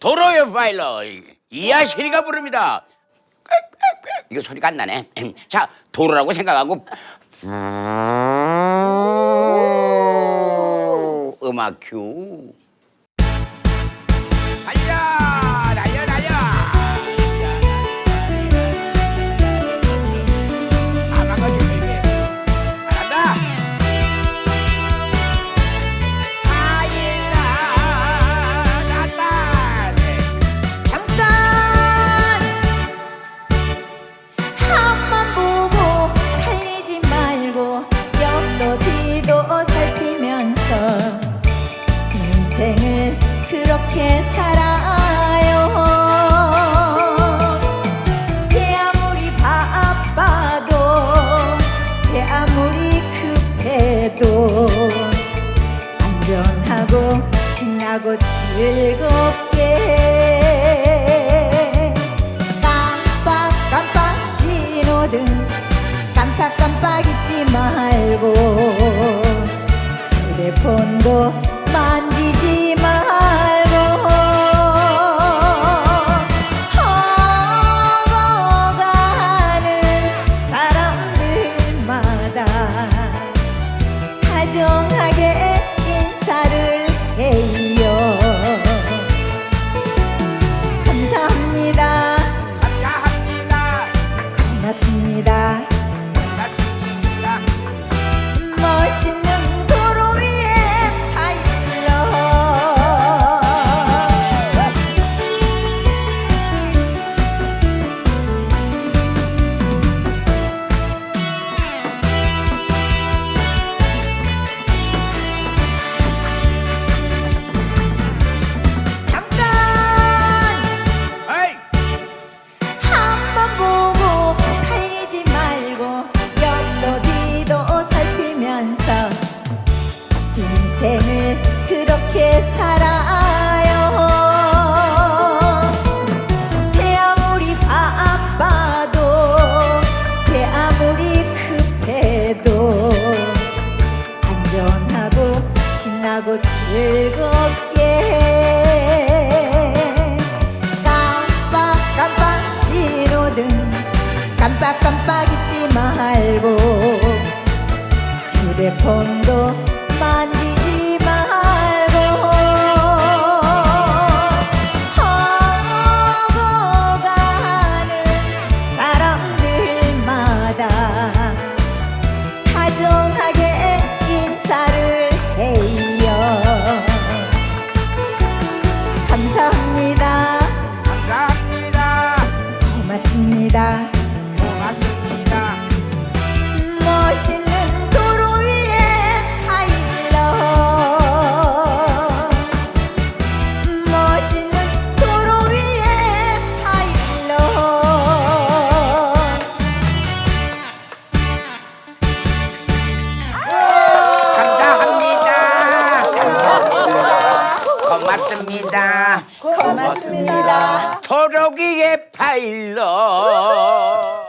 도로의 파일럿 이하실이가 부릅니다. 이거 소리가 안 나네. 자, 도로라고 생각하고 음악 큐. 신나고 즐겁게 깜빡 깜빡 신호등 깜빡 깜빡 잊지 말고 휴대폰도 하고 즐겁게 깜빡깜빡 신호등 깜빡깜빡 잊지 말고 휴대폰도 만지 고맙습니다. 고맙습니다. 토록이의 파일럿.